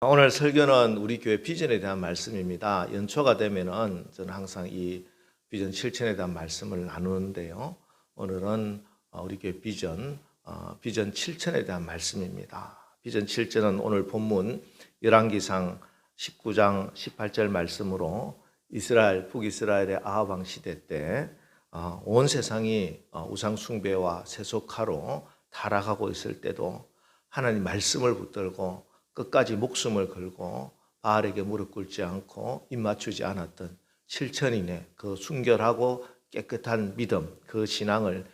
오늘 설교는 우리 교회 비전에 대한 말씀입니다. 연초가 되면은 저는 항상 이 비전 실천에 대한 말씀을 나누는데요. 오늘은 어, 우리 교회 비전 어, 비전 7천에 대한 말씀입니다. 비전 7천은 오늘 본문 열왕기상 19장 18절 말씀으로 이스라엘 북이스라엘의 아합 왕 시대 때 어, 온 세상이 어, 우상 숭배와 세속화로 타락하고 있을 때도 하나님 말씀을 붙들고 끝까지 목숨을 걸고 바알에게 무릎 꿇지 않고 입 맞추지 않았던 7천인의 그 순결하고 깨끗한 믿음, 그 신앙을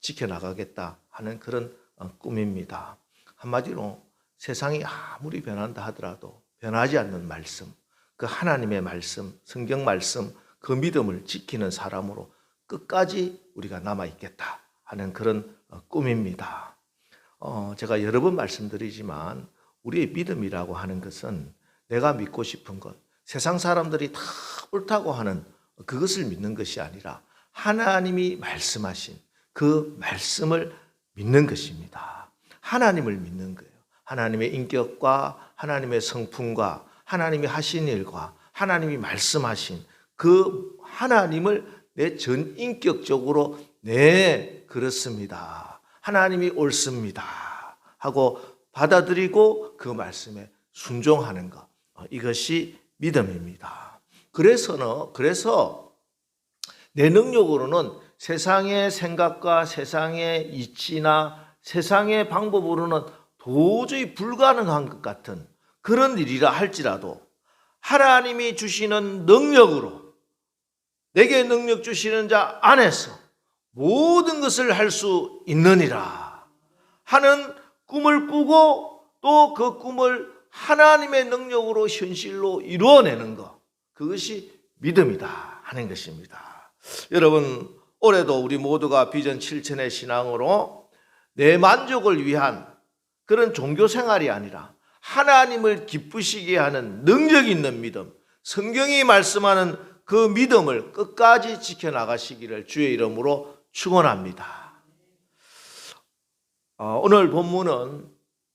지켜나가겠다 하는 그런 어, 꿈입니다. 한마디로 세상이 아무리 변한다 하더라도 변하지 않는 말씀, 그 하나님의 말씀, 성경 말씀, 그 믿음을 지키는 사람으로 끝까지 우리가 남아있겠다 하는 그런 어, 꿈입니다. 어, 제가 여러 번 말씀드리지만 우리의 믿음이라고 하는 것은 내가 믿고 싶은 것, 세상 사람들이 다 옳다고 하는 그것을 믿는 것이 아니라 하나님이 말씀하신 그 말씀을 믿는 것입니다. 하나님을 믿는 거예요. 하나님의 인격과 하나님의 성품과 하나님이 하신 일과 하나님이 말씀하신 그 하나님을 내 전 인격적으로 네 그렇습니다. 하나님이 옳습니다. 하고 받아들이고 그 말씀에 순종하는 것 어, 이것이 믿음입니다. 그래서는 그래서 내 능력으로는 세상의 생각과 세상의 이치나 세상의 방법으로는 도저히 불가능한 것 같은 그런 일이라 할지라도 하나님이 주시는 능력으로 내게 능력 주시는 자 안에서 모든 것을 할 수 있느니라 하는 꿈을 꾸고 또 그 꿈을 하나님의 능력으로 현실로 이루어내는 것 그것이 믿음이다 하는 것입니다. 여러분 올해도 우리 모두가 비전 7천의 신앙으로 내 만족을 위한 그런 종교 생활이 아니라 하나님을 기쁘시게 하는 능력 있는 믿음, 성경이 말씀하는 그 믿음을 끝까지 지켜나가시기를 주의 이름으로 축원합니다. 어, 오늘 본문은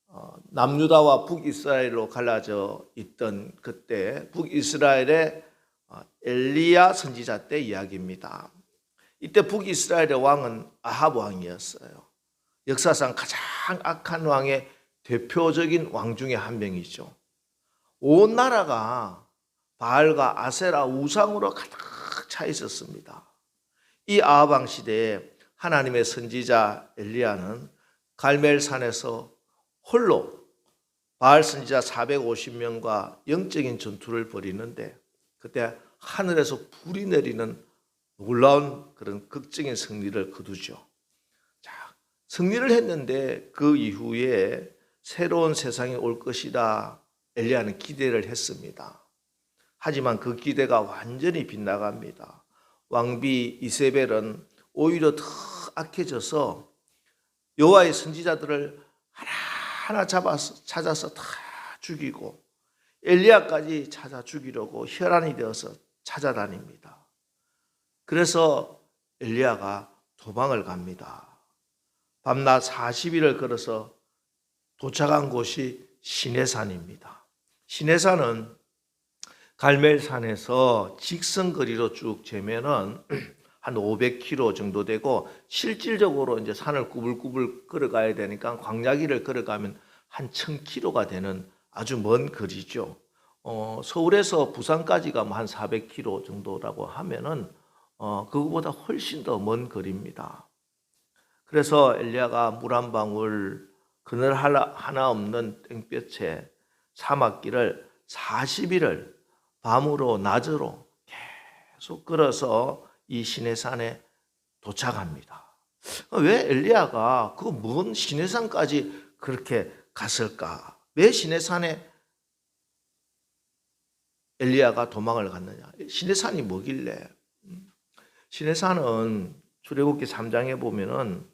어, 남유다와 북이스라엘로 갈라져 있던 그때 북이스라엘의 어, 엘리야 선지자 때 이야기입니다. 이때 북이스라엘의 왕은 아합 왕이었어요. 역사상 가장 악한 왕의 대표적인 왕 중에 한 명이죠. 온 나라가 바알과 아세라 우상으로 가득 차 있었습니다. 이 아합 왕 시대에 하나님의 선지자 엘리야는 갈멜산에서 홀로 바알 선지자 450명과 영적인 전투를 벌이는데 그때 하늘에서 불이 내리는 놀라운 그런 극적인 승리를 거두죠. 자, 승리를 했는데 그 이후에 새로운 세상이 올 것이다. 엘리야는 기대를 했습니다. 하지만 그 기대가 완전히 빗나갑니다. 왕비 이세벨은 오히려 더 악해져서 여호와의 선지자들을 하나하나 잡아서 찾아서 다 죽이고 엘리야까지 찾아 죽이려고 혈안이 되어서 찾아다닙니다. 그래서 엘리야가 도망을 갑니다. 밤낮 40일을 걸어서 도착한 곳이 시내산입니다. 시내산은 갈멜산에서 직선거리로 쭉 재면은 한 500km 정도 되고 실질적으로 이제 산을 꾸불꾸불 걸어가야 되니까 광야길을 걸어가면 한 1000km가 되는 아주 먼 거리죠. 어, 서울에서 부산까지가 뭐 한 400km 정도라고 하면은 어, 그거보다 훨씬 더 먼 거리입니다. 그래서 엘리야가 물 한 방울 그늘 하나, 없는 땡볕에 사막길을 40일을 밤으로 낮으로 계속 걸어서 이 시내산에 도착합니다. 왜 엘리야가 그 먼 시내산까지 그렇게 갔을까? 왜 시내산에 엘리야가 도망을 갔느냐? 시내산이 뭐길래? 시내산은 출애굽기 3장에 보면은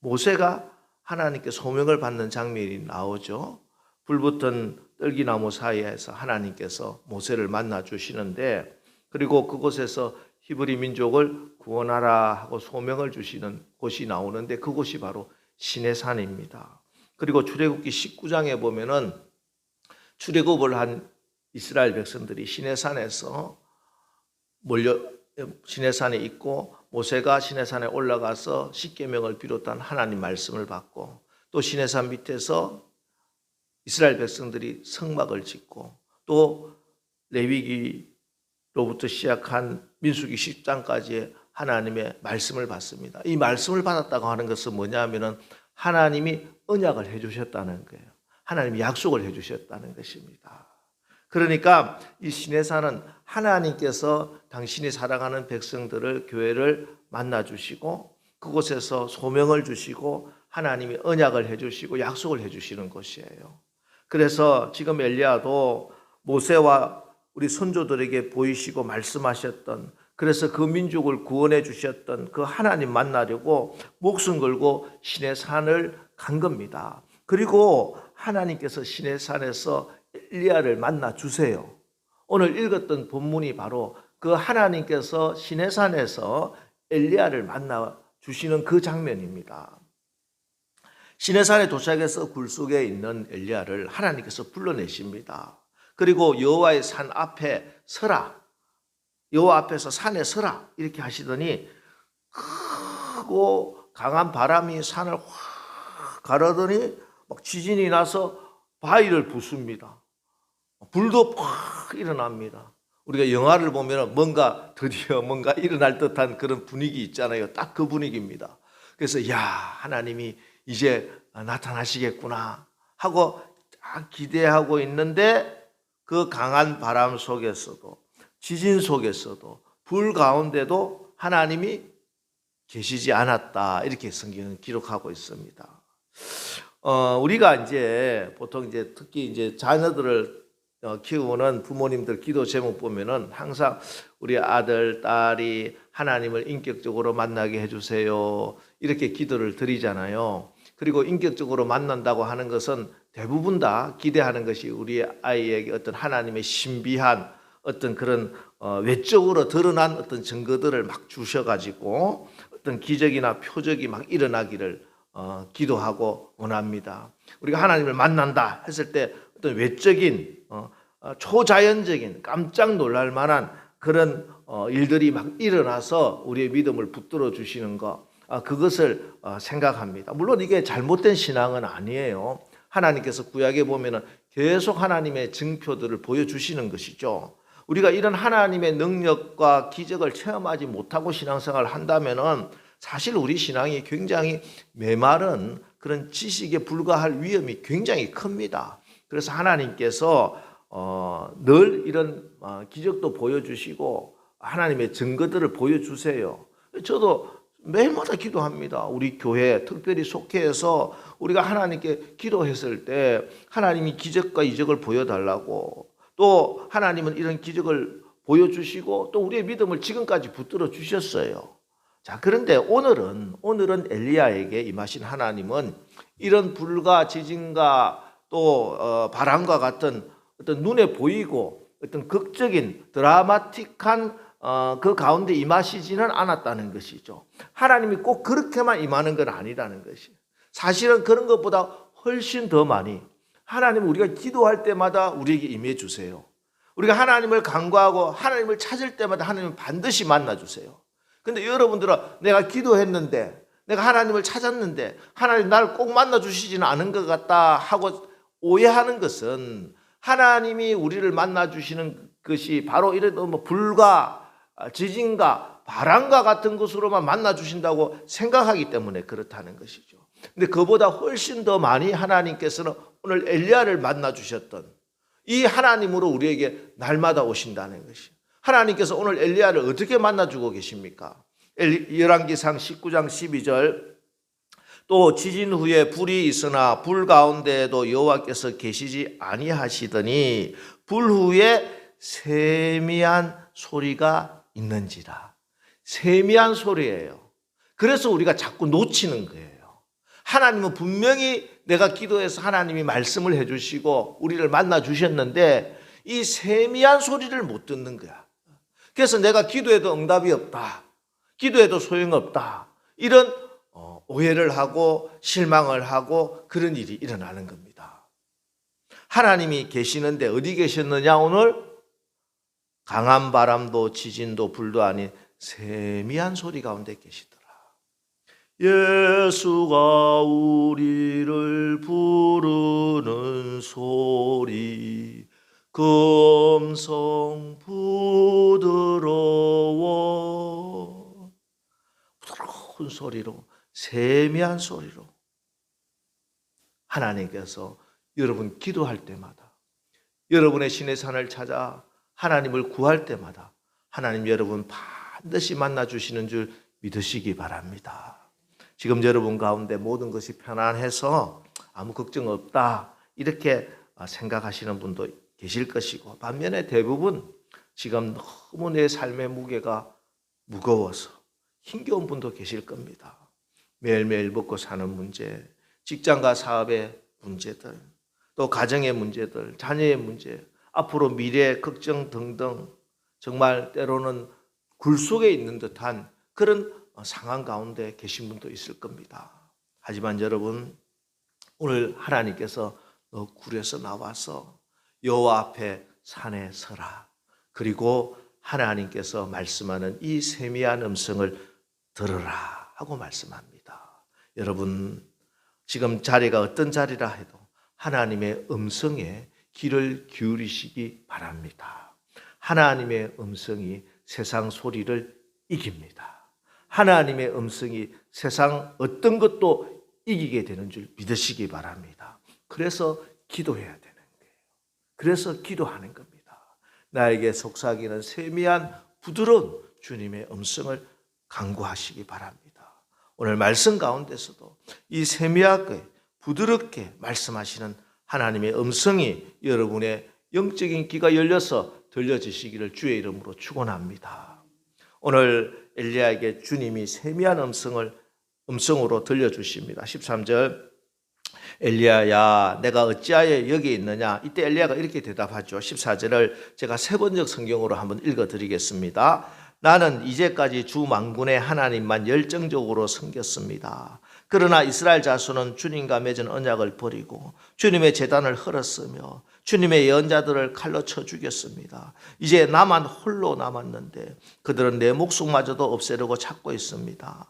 모세가 하나님께 소명을 받는 장면이 나오죠. 불붙은 떨기나무 사이에서 하나님께서 모세를 만나 주시는데 그리고 그곳에서 히브리 민족을 구원하라 하고 소명을 주시는 곳이 나오는데 그곳이 바로 시내산입니다. 그리고 출애굽기 19장에 보면은 출애굽을 한 이스라엘 백성들이 시내산에서 몰려 시내산에 있고 모세가 시내산에 올라가서 십계명을 비롯한 하나님 말씀을 받고 또 시내산 밑에서 이스라엘 백성들이 성막을 짓고 또 레위기 로부터 시작한 민수기 10장까지의 하나님의 말씀을 받습니다. 이 말씀을 받았다고 하는 것은 뭐냐면은 하나님이 언약을 해 주셨다는 거예요. 하나님이 약속을 해 주셨다는 것입니다. 그러니까 이 시내산은 하나님께서 당신이 사랑하는 백성들을 교회를 만나 주시고 그곳에서 소명을 주시고 하나님이 언약을 해 주시고 약속을 해 주시는 곳이에요. 그래서 지금 엘리야도 모세와 우리 선조들에게 보이시고 말씀하셨던 그래서 그 민족을 구원해 주셨던 그 하나님 만나려고 목숨 걸고 신의 산을 간 겁니다. 그리고 하나님께서 신의 산에서 엘리야를 만나 주세요. 오늘 읽었던 본문이 바로 그 하나님께서 신의 산에서 엘리야를 만나 주시는 그 장면입니다. 신의 산에 도착해서 굴 속에 있는 엘리야를 하나님께서 불러내십니다. 그리고 여호와의 산 앞에 서라. 여호와 앞에서 산에 서라. 이렇게 하시더니 크고 강한 바람이 산을 확 가르더니 막 지진이 나서 바위를 부숩니다. 불도 확 일어납니다. 우리가 영화를 보면 뭔가 드디어 뭔가 일어날 듯한 그런 분위기 있잖아요. 딱 그 분위기입니다. 그래서 야 하나님이 이제 나타나시겠구나 하고 딱 기대하고 있는데 그 강한 바람 속에서도 지진 속에서도 불 가운데도 하나님이 계시지 않았다 이렇게 성경은 기록하고 있습니다. 어, 우리가 이제 보통 이제 특히 이제 자녀들을 어, 키우는 부모님들 기도 제목 보면은 항상 우리 아들, 딸이 하나님을 인격적으로 만나게 해주세요. 이렇게 기도를 드리잖아요. 그리고 인격적으로 만난다고 하는 것은 대부분 다 기대하는 것이 우리 아이에게 어떤 하나님의 신비한 어떤 그런 어, 외적으로 드러난 어떤 증거들을 막 주셔가지고 어떤 기적이나 표적이 막 일어나기를 어, 기도하고 원합니다. 우리가 하나님을 만난다 했을 때 어떤 외적인 어, 어, 초자연적인 깜짝 놀랄 만한 그런 어, 일들이 막 일어나서 우리의 믿음을 붙들어 주시는 것 아, 그것을 어, 생각합니다. 물론 이게 잘못된 신앙은 아니에요. 하나님께서 구약에 보면은 계속 하나님의 증표들을 보여주시는 것이죠. 우리가 이런 하나님의 능력과 기적을 체험하지 못하고 신앙생활을 한다면은 사실 우리 신앙이 굉장히 메마른 그런 지식에 불과할 위험이 굉장히 큽니다. 그래서 하나님께서 어, 늘 이런 어, 기적도 보여주시고 하나님의 증거들을 보여주세요. 저도 매일마다 기도합니다. 우리 교회 특별히 속해서 우리가 하나님께 기도했을 때 하나님이 기적과 이적을 보여달라고 또 하나님은 이런 기적을 보여주시고 또 우리의 믿음을 지금까지 붙들어 주셨어요. 자, 그런데 오늘은, 오늘은 엘리야에게 임하신 하나님은 이런 불과 지진과 또 어, 바람과 같은 어떤 눈에 보이고 어떤 극적인 드라마틱한 어, 그 가운데 임하시지는 않았다는 것이죠. 하나님이 꼭 그렇게만 임하는 건 아니라는 것이. 사실은 그런 것보다 훨씬 더 많이 하나님 우리가 기도할 때마다 우리에게 임해 주세요. 우리가 하나님을 간구하고 하나님을 찾을 때마다 하나님을 반드시 만나 주세요. 근데 여러분들은 내가 기도했는데 내가 하나님을 찾았는데 하나님 나를 꼭 만나 주시지는 않은 것 같다 하고 오해하는 것은 하나님이 우리를 만나 주시는 것이 바로 이래도 뭐 불과 지진과 바람과 같은 것으로만 만나 주신다고 생각하기 때문에 그렇다는 것이죠. 근데 그보다 훨씬 더 많이 하나님께서는 오늘 엘리야를 만나 주셨던 이 하나님으로 우리에게 날마다 오신다는 것이. 하나님께서 오늘 엘리야를 어떻게 만나 주고 계십니까? 열왕기상 19장 12절 또 지진 후에 불이 있으나 불 가운데에도 여호와께서 계시지 아니하시더니 불 후에 세미한 소리가 있는지라. 세미한 소리예요. 그래서 우리가 자꾸 놓치는 거예요. 하나님은 분명히 내가 기도해서 하나님이 말씀을 해주시고 우리를 만나 주셨는데 이 세미한 소리를 못 듣는 거야. 그래서 내가 기도해도 응답이 없다. 기도해도 소용없다. 이런 오해를 하고 실망을 하고 그런 일이 일어나는 겁니다. 하나님이 계시는데 어디 계셨느냐 오늘? 강한 바람도 지진도 불도 아닌 세미한 소리 가운데 계시더라. 예수가 우리를 부르는 소리 그 음성 부드러워 부드러운 소리로 세미한 소리로 하나님께서 여러분 기도할 때마다 여러분의 신의 산을 찾아 하나님을 구할 때마다 하나님 여러분 반드시 만나 주시는 줄 믿으시기 바랍니다. 지금 여러분 가운데 모든 것이 편안해서 아무 걱정 없다 이렇게 생각하시는 분도 계실 것이고 반면에 대부분 지금 너무 내 삶의 무게가 무거워서 힘겨운 분도 계실 겁니다. 매일매일 먹고 사는 문제, 직장과 사업의 문제들, 또 가정의 문제들, 자녀의 문제, 앞으로 미래 걱정 등등 정말 때로는 굴 속에 있는 듯한 그런 상황 가운데 계신 분도 있을 겁니다. 하지만 여러분 오늘 하나님께서 너 굴에서 나와서 여호와 앞에 산에 서라. 그리고 하나님께서 말씀하는 이 세미한 음성을 들으라 하고 말씀합니다. 여러분 지금 자리가 어떤 자리라 해도 하나님의 음성에 귀를 기울이시기 바랍니다. 하나님의 음성이 세상 소리를 이깁니다. 하나님의 음성이 세상 어떤 것도 이기게 되는 줄 믿으시기 바랍니다. 그래서 기도해야 되는 거예요. 그래서 기도하는 겁니다. 나에게 속삭이는 세미한 부드러운 주님의 음성을 강구하시기 바랍니다. 오늘 말씀 가운데서도 이 세미하게 부드럽게 말씀하시는 하나님의 음성이 여러분의 영적인 귀가 열려서 들려지시기를 주의 이름으로 축원합니다. 오늘 엘리야에게 주님이 세미한 음성을 음성으로 들려주십니다. 13절 엘리야야 내가 어찌하여 여기 있느냐 이때 엘리야가 이렇게 대답하죠. 14절을 제가 세 번역 성경으로 한번 읽어 드리겠습니다. 나는 이제까지 주 망군의 하나님만 열정적으로 섬겼습니다. 그러나 이스라엘 자손은 주님과 맺은 언약을 버리고 주님의 재단을 헐었으며 주님의 예언자들을 칼로 쳐 죽였습니다. 이제 나만 홀로 남았는데 그들은 내 목숨마저도 없애려고 찾고 있습니다.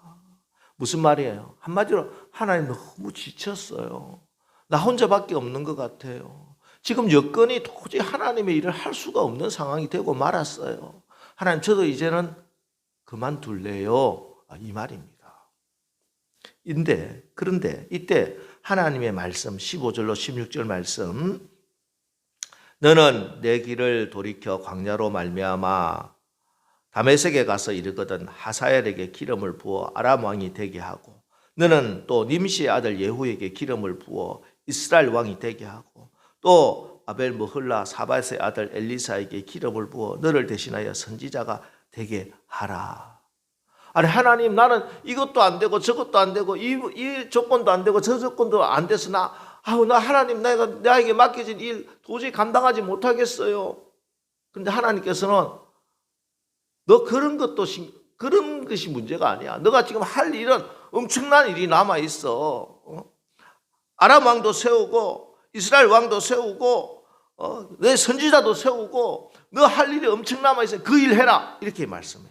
무슨 말이에요? 한마디로 하나님 너무 지쳤어요. 나 혼자밖에 없는 것 같아요. 지금 여건이 도저히 하나님의 일을 할 수가 없는 상황이 되고 말았어요. 하나님 저도 이제는 그만둘래요. 아, 이 말입니다. 인데 그런데 이때 하나님의 말씀 15절로 16절 말씀 너는 내 길을 돌이켜 광야로 말미암아 다메섹에 가서 이르거든 하사엘에게 기름을 부어 아람 왕이 되게 하고 너는 또 님시의 아들 예후에게 기름을 부어 이스라엘 왕이 되게 하고 또 아벨 머흘라 사바스의 아들 엘리사에게 기름을 부어 너를 대신하여 선지자가 되게 하라. 아니 하나님 나는 이것도 안 되고 저것도 안 되고 이, 이 조건도 안 되고 저 조건도 안 돼서 나 아우 나 하나님 내가 나에게 맡겨진 일 도저히 감당하지 못하겠어요. 근데 하나님께서는 너 그런 것도 그런 것이 문제가 아니야. 너가 지금 할 일은 엄청난 일이 남아 있어. 어? 아람 왕도 세우고 이스라엘 왕도 세우고 어? 내 선지자도 세우고 너 할 일이 엄청 남아 있어. 그 일 해라 이렇게 말씀해.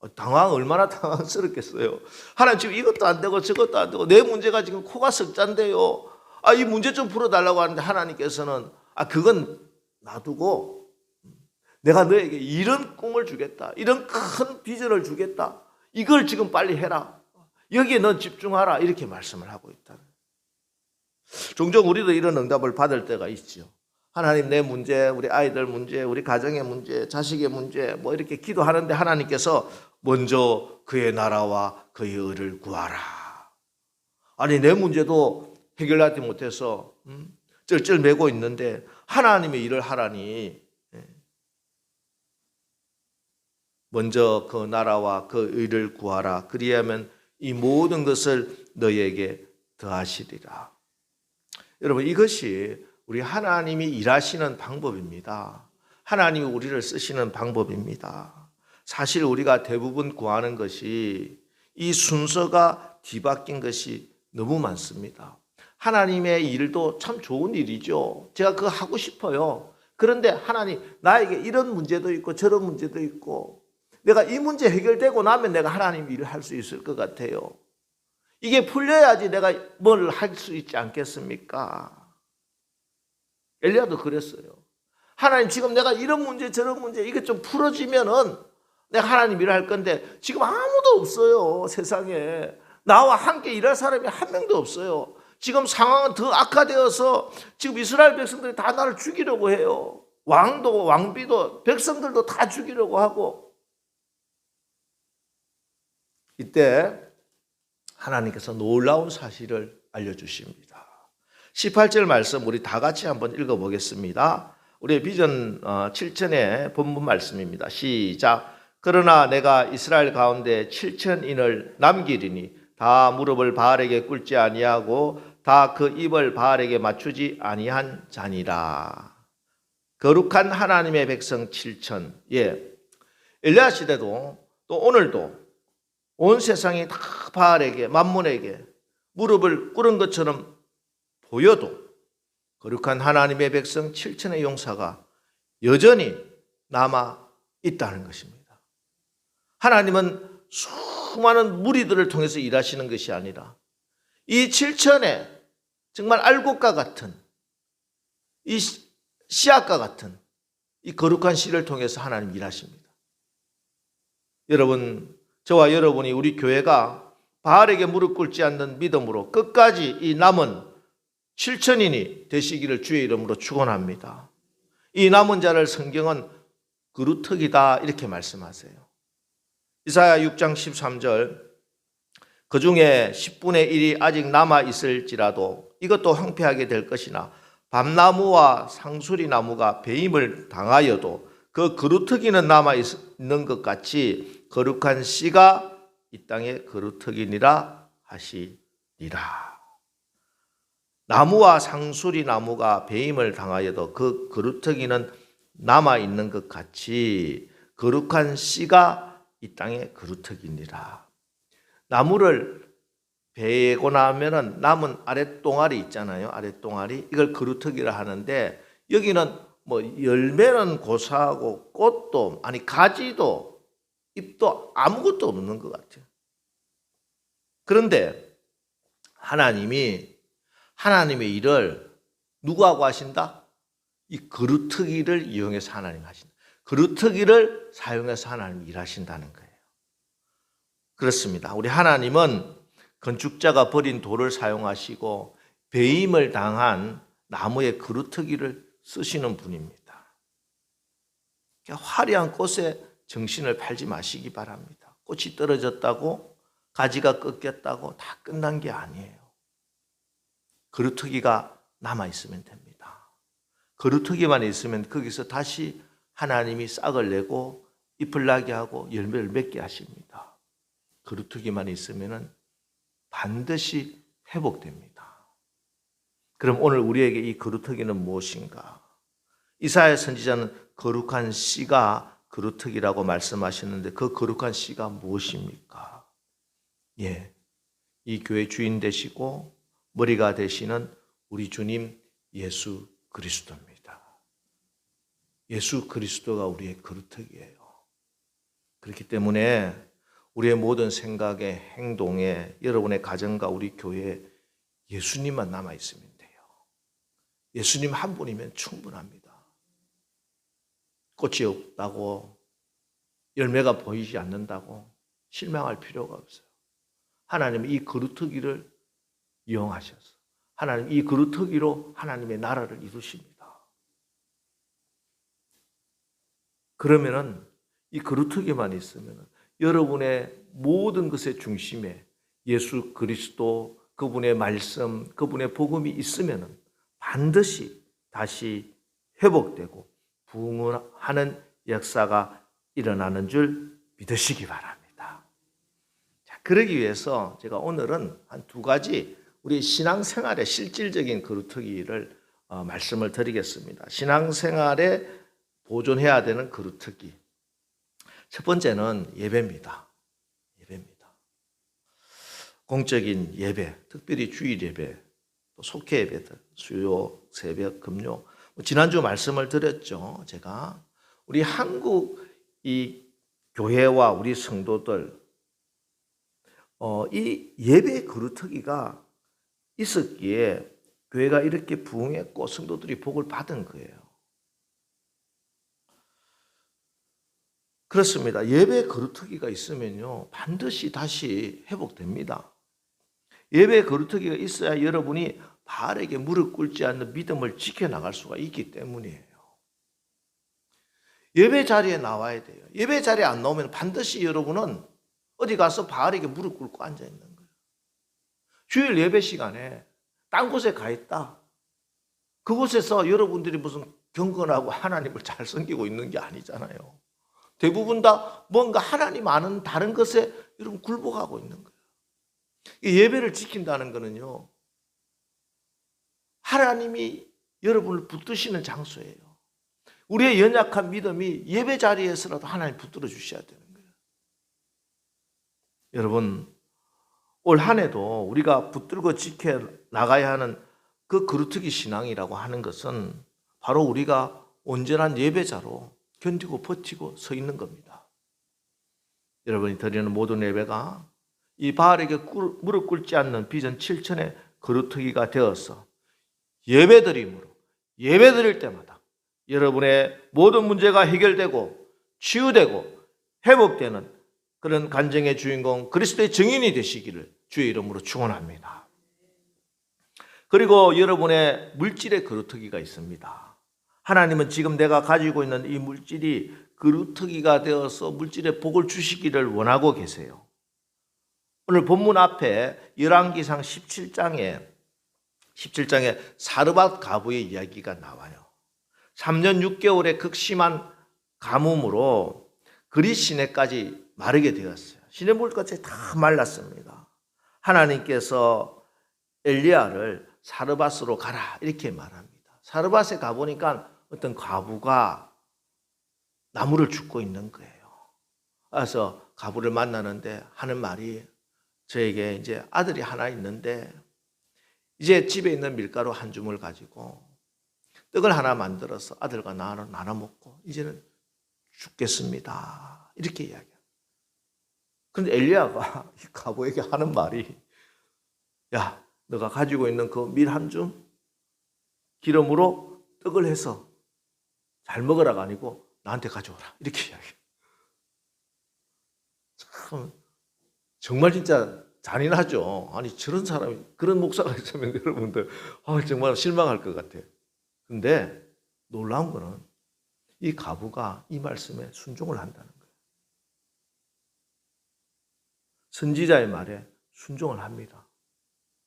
어, 당황 얼마나 당황스럽겠어요. 하나님 지금 이것도 안 되고 저것도 안 되고 내 문제가 지금 코가 석잔데요. 아, 이 문제 좀 풀어달라고 하는데 하나님께서는 아, 그건 놔두고 내가 너에게 이런 꿈을 주겠다. 이런 큰 비전을 주겠다. 이걸 지금 빨리 해라. 여기에 넌 집중하라. 이렇게 말씀을 하고 있다. 종종 우리도 이런 응답을 받을 때가 있죠. 하나님 내 문제, 우리 아이들 문제, 우리 가정의 문제, 자식의 문제, 뭐 이렇게 기도하는데 하나님께서 먼저 그의 나라와 그의 의를 구하라. 아니 내 문제도 해결하지 못해서 음? 쩔쩔매고 있는데 하나님의 일을 하라니 예. 먼저 그 나라와 그 의를 구하라. 그리하면 이 모든 것을 너에게 더하시리라. 여러분 이것이 우리 하나님이 일하시는 방법입니다. 하나님이 우리를 쓰시는 방법입니다. 사실 우리가 대부분 구하는 것이 이 순서가 뒤바뀐 것이 너무 많습니다. 하나님의 일도 참 좋은 일이죠. 제가 그거 하고 싶어요. 그런데 하나님, 나에게 이런 문제도 있고 저런 문제도 있고 내가 이 문제 해결되고 나면 내가 하나님 일을 할 수 있을 것 같아요. 이게 풀려야지 내가 뭘 할 수 있지 않겠습니까? 엘리야도 그랬어요. 하나님 지금 내가 이런 문제 저런 문제 이게 좀 풀어지면은 내가 하나님 일을 할 건데 지금 아무도 없어요 세상에 나와 함께 일할 사람이 한 명도 없어요. 지금 상황은 더 악화되어서 지금 이스라엘 백성들이 다 나를 죽이려고 해요. 왕도 왕비도 백성들도 다 죽이려고 하고 이때 하나님께서 놀라운 사실을 알려주십니다. 18절 말씀 우리 다 같이 한번 읽어보겠습니다. 우리의 비전 7천의 본문 말씀입니다. 시작. 그러나 내가 이스라엘 가운데 7천인을 남기리니 다 무릎을 바알에게 꿇지 아니하고 다 그 입을 바알에게 맞추지 아니한 자니라. 거룩한 하나님의 백성 7천. 예. 엘리야 시대도 또 오늘도 온 세상이 다 바알에게 만문에게 무릎을 꿇은 것처럼 보여도 거룩한 하나님의 백성 7천의 용사가 여전히 남아 있다는 것입니다. 하나님은 수많은 무리들을 통해서 일하시는 것이 아니라 이 7천의 정말 알곡과 같은 이 씨앗과 같은 이 거룩한 씨를 통해서 하나님 일하십니다. 여러분, 저와 여러분이 우리 교회가 바알에게 무릎 꿇지 않는 믿음으로 끝까지 이 남은 7천인이 되시기를 주의 이름으로 축원합니다. 이 남은 자를 성경은 그루터기다 이렇게 말씀하세요. 이사야 6장 13절 그 중에 10분의 1이 아직 남아 있을지라도 이것도 황폐하게 될 것이나 밤나무와 상수리 나무가 배임을 당하여도 그 그루터기는 남아 있는 것 같이 거룩한 씨가 이 땅에 그루터기니라 하시니라. 나무와 상수리 나무가 배임을 당하여도 그 그루터기는 남아 있는 것 같이 거룩한 씨가 이 땅에 그루터기니라. 나무를 베고 나면은 남은 아랫동아리 있잖아요. 아랫동아리. 이걸 그루터기라 하는데 여기는 뭐 열매는 고사하고 꽃도 아니 가지도 잎도 아무것도 없는 것 같아요. 그런데 하나님이 하나님의 일을 누구하고 하신다? 이 그루터기를 이용해서 하나님 하신다. 그루터기를 사용해서 하나님 일하신다는 거예요. 그렇습니다. 우리 하나님은 건축자가 버린 돌을 사용하시고 배임을 당한 나무의 그루터기를 쓰시는 분입니다. 그러니까 화려한 꽃에 정신을 팔지 마시기 바랍니다. 꽃이 떨어졌다고 가지가 꺾였다고 다 끝난 게 아니에요. 그루터기가 남아 있으면 됩니다. 그루터기만 있으면 거기서 다시 하나님이 싹을 내고 잎을 나게 하고 열매를 맺게 하십니다. 그루터기만 있으면 반드시 회복됩니다. 그럼 오늘 우리에게 이 그루터기는 무엇인가? 이사야 선지자는 거룩한 씨가 그루터기라고 말씀하셨는데 그 거룩한 씨가 무엇입니까? 예. 이 교회 주인 되시고 머리가 되시는 우리 주님 예수 그리스도입니다. 예수 그리스도가 우리의 그루터기예요. 그렇기 때문에 우리의 모든 생각에 행동에 여러분의 가정과 우리 교회에 예수님만 남아 있으면 돼요. 예수님 한 분이면 충분합니다. 꽃이 없다고 열매가 보이지 않는다고 실망할 필요가 없어요. 하나님 이 그루터기를 이용하셔서 하나님 이 그루터기로 하나님의 나라를 이루십니다. 그러면은 이 그루터기만 있으면 여러분의 모든 것의 중심에 예수 그리스도 그분의 말씀, 그분의 복음이 있으면 반드시 다시 회복되고 부흥하는 역사가 일어나는 줄 믿으시기 바랍니다. 자, 그러기 위해서 제가 오늘은 한 두 가지 우리 신앙생활의 실질적인 그루터기를 어, 말씀을 드리겠습니다. 신앙생활에 보존해야 되는 그루터기. 첫 번째는 예배입니다. 예배입니다. 공적인 예배, 특별히 주일 예배, 또 속회 예배들, 수요, 새벽, 금요. 뭐 지난주 말씀을 드렸죠. 제가 우리 한국 이 교회와 우리 성도들 어, 이 예배 그루터기가 있었기에 교회가 이렇게 부흥했고 성도들이 복을 받은 거예요. 그렇습니다. 예배 거루터기가 있으면요. 반드시 다시 회복됩니다. 예배 거루터기가 있어야 여러분이 바알에게 무릎 꿇지 않는 믿음을 지켜나갈 수가 있기 때문이에요. 예배 자리에 나와야 돼요. 예배 자리에 안 나오면 반드시 여러분은 어디 가서 바알에게 무릎 꿇고 앉아 있는 거예요. 주일 예배 시간에 딴 곳에 가 있다. 그곳에서 여러분들이 무슨 경건하고 하나님을 잘 섬기고 있는 게 아니잖아요. 대부분 다 뭔가 하나님 아는 다른 것에 여러분 굴복하고 있는 거예요. 이 예배를 지킨다는 거는요. 하나님이 여러분을 붙드시는 장소예요. 우리의 연약한 믿음이 예배 자리에서라도 하나님 붙들어 주셔야 되는 거예요. 여러분, 올 한 해도 우리가 붙들고 지켜 나가야 하는 그 그루트기 신앙이라고 하는 것은 바로 우리가 온전한 예배자로 견디고 버티고 서 있는 겁니다. 여러분이 드리는 모든 예배가 이 바알에게 꿇, 무릎 꿇지 않는 비전 7천의 그루트기가 되어서 예배드림으로 예배드릴 때마다 여러분의 모든 문제가 해결되고 치유되고 회복되는 그런 간증의 주인공 그리스도의 증인이 되시기를 주의 이름으로 축원합니다. 그리고 여러분의 물질의 그루터기가 있습니다. 하나님은 지금 내가 가지고 있는 이 물질이 그루터기가 되어서 물질의 복을 주시기를 원하고 계세요. 오늘 본문 앞에 열왕기상 17장에 17장에 사르밧 가부의 이야기가 나와요. 3년 6개월의 극심한 가뭄으로 그리 시내까지 마르게 되었어요. 시내물까지 다 말랐습니다. 하나님께서 엘리야를 사르밧으로 가라 이렇게 말합니다. 사르밧에 가보니까 어떤 과부가 나무를 줍고 있는 거예요. 그래서 과부를 만나는데 하는 말이 저에게 이제 아들이 하나 있는데 이제 집에 있는 밀가루 한 줌을 가지고 떡을 하나 만들어서 아들과 나눠 나눠 먹고 이제는 죽겠습니다. 이렇게 이야기해요. 근데 엘리야가 이 과부에게 하는 말이 야, 너가 가지고 있는 그 밀 한 줌 기름으로 떡을 해서 잘 먹으라가 아니고 나한테 가져오라. 이렇게 이야기해요. 참 정말 진짜 잔인하죠. 아니 저런 사람이 그런 목사가 있으면 여러분들 아, 정말 실망할 것 같아요. 근데 놀라운 거는 이 가부가 이 말씀에 순종을 한다는 거예요. 선지자의 말에 순종을 합니다.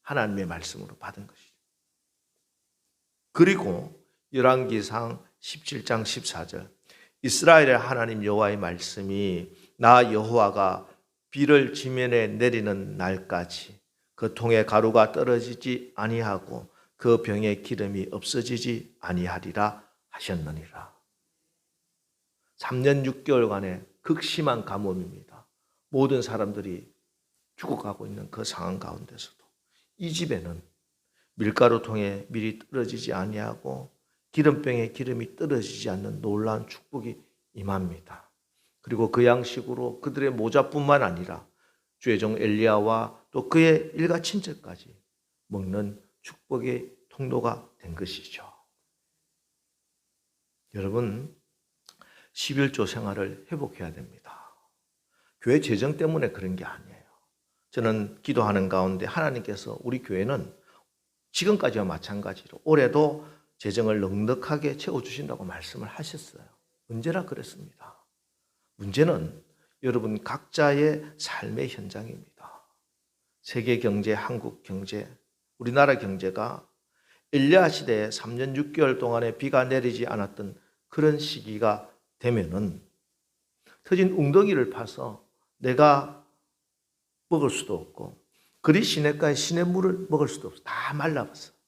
하나님의 말씀으로 받은 것이죠. 그리고 열왕기상 17장 14절 이스라엘의 하나님 여호와의 말씀이 나 여호와가 비를 지면에 내리는 날까지 그 통에 가루가 떨어지지 아니하고 그 병에 기름이 없어지지 아니하리라 하셨느니라. 3년 6개월간의 극심한 가뭄입니다. 모든 사람들이 죽어가고 있는 그 상황 가운데서도 이 집에는 밀가루 통에 밀이 떨어지지 아니하고 기름병에 기름이 떨어지지 않는 놀라운 축복이 임합니다. 그리고 그 양식으로 그들의 모자뿐만 아니라 주의 종 엘리야와 또 그의 일가 친척까지 먹는 축복의 통로가 된 것이죠. 여러분, 11조 생활을 회복해야 됩니다. 교회 재정 때문에 그런 게 아니에요. 저는 기도하는 가운데 하나님께서 우리 교회는 지금까지와 마찬가지로 올해도 재정을 넉넉하게 채워주신다고 말씀을 하셨어요. 언제나 그랬습니다. 문제는 여러분 각자의 삶의 현장입니다. 세계 경제, 한국 경제, 우리나라 경제가 엘리야 시대에 3년 6개월 동안에 비가 내리지 않았던 그런 시기가 되면은 터진 웅덩이를 파서 내가 먹을 수도 없고 그리 시냇가에 시냇물을 먹을 수도 없어. 다 말라버렸어.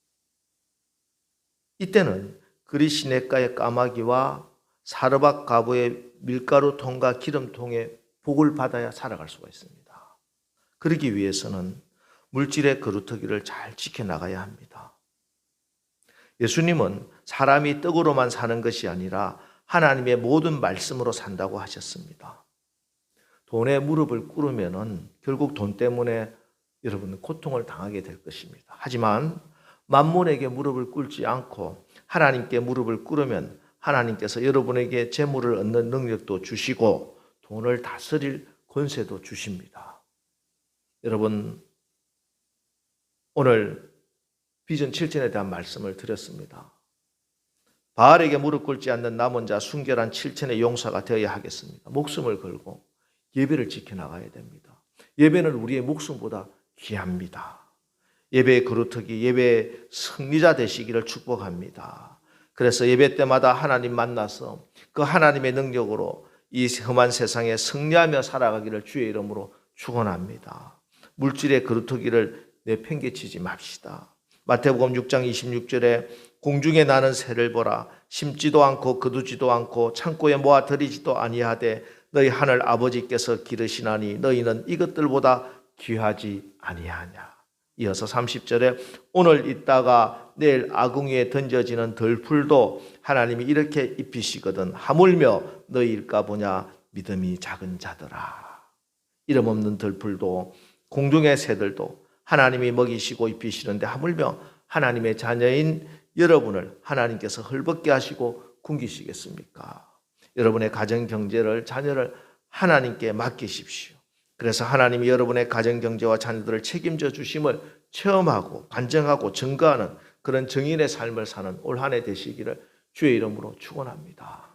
이때는 그리 시냇가의 까마귀와 사르밧 가부의 밀가루 통과 기름통에 복을 받아야 살아갈 수가 있습니다. 그러기 위해서는 물질의 그루터기를 잘 지켜나가야 합니다. 예수님은 사람이 떡으로만 사는 것이 아니라 하나님의 모든 말씀으로 산다고 하셨습니다. 돈에 무릎을 꿇으면은 결국 돈 때문에 여러분은 고통을 당하게 될 것입니다. 하지만 만몬에게 무릎을 꿇지 않고 하나님께 무릎을 꿇으면 하나님께서 여러분에게 재물을 얻는 능력도 주시고 돈을 다스릴 권세도 주십니다. 여러분 오늘 비전 7전에 대한 말씀을 드렸습니다. 바알에게 무릎 꿇지 않는 남은 자 순결한 7천의 용사가 되어야 하겠습니다. 목숨을 걸고 예배를 지켜나가야 됩니다. 예배는 우리의 목숨보다 귀합니다. 예배의 그루터기, 예배의 승리자 되시기를 축복합니다. 그래서 예배 때마다 하나님 만나서 그 하나님의 능력으로 이 험한 세상에 승리하며 살아가기를 주의 이름으로 축원합니다. 물질의 그루터기를 내팽개치지 맙시다. 마태복음 6장 26절에 공중에 나는 새를 보라 심지도 않고 거두지도 않고 창고에 모아 들이지도 아니하되 너희 하늘 아버지께서 기르시나니 너희는 이것들보다 귀하지 아니하냐. 이어서 30절에 오늘 있다가 내일 아궁이에 던져지는 덜풀도 하나님이 이렇게 입히시거든 하물며 너희일까 보냐 믿음이 작은 자들아. 이름 없는 덜풀도 공중의 새들도 하나님이 먹이시고 입히시는데 하물며 하나님의 자녀인 여러분을 하나님께서 헐벗게 하시고 굶기시겠습니까? 여러분의 가정 경제를 자녀를 하나님께 맡기십시오. 그래서 하나님이 여러분의 가정 경제와 자녀들을 책임져 주심을 체험하고 반증하고 증거하는 그런 정인의 삶을 사는 올 한 해 되시기를 주의 이름으로 축원합니다.